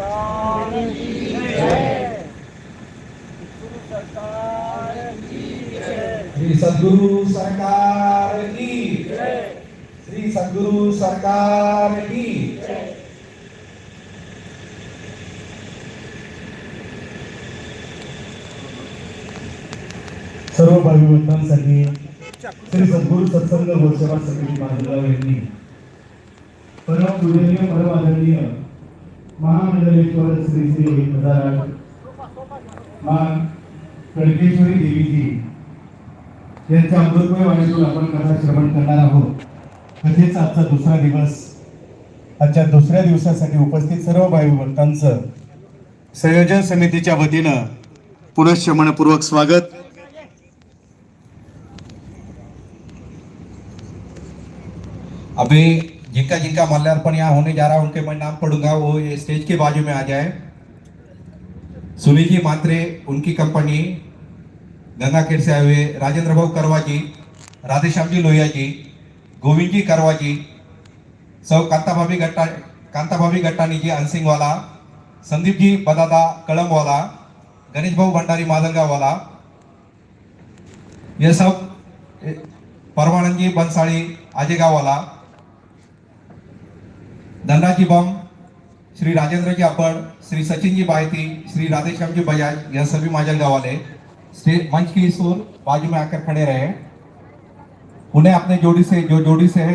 सरकार की जय गुरु सरकार की जय श्री सद्गुरु सरकार की जय श्री सद्गुरु सरकार की सर्व भाविभक्तांसाठी श्री सद्गुरु सत्संग गोसेवा समिती माधवराव यांनी परम पूजनीय परम आदरणीय महामंडलेश्वर श्री श्री गजानन मां कणकेश्वरी देवीजी यांच्या अमृतमय वाणीतून आपण कथा श्रवण करणार आहोत. कथेचा आजचा दुसरा दिवस आजच्या दुसऱ्या दिवसासाठी उपस्थित सर्व भाई भक्तांचं संयोजन समितीच्या वतीनं पुनश्च मनपूर्वक स्वागत. अभे जिनका जिनका माल्यार्पण यहाँ होने जा रहा है, उनके मैं नाम पढ़ूँगा, वो ये स्टेज के बाजू में आ जाए। सुनील जी मात्रे, उनकी कंपनी गंगा खेड़ से आए हुए राजेंद्र भाऊ करवा जी, राधेश्याम जी लोहिया जी, गोविंद जी करवा जी सौ कांता भाभी गट्टा, कांता भाभी गट्टानी जी अनसिंग वाला, संदीप जी बदादा कलम वाला, गणेश भाऊ भंडारी मादंगा वाला, ये सब परमानंद जी बंसाली आजेगाव वाला धनराजी बम, श्री राजेंद्र जी अपड़, श्री सचिन जी बायती श्री राधेश्याम जी बजाज यह सभी माजल गाँव वाले स्टेज मंच की सुर बाजू में आकर खड़े रहे. उन्हें अपने जोड़ी से जो जोड़ी से है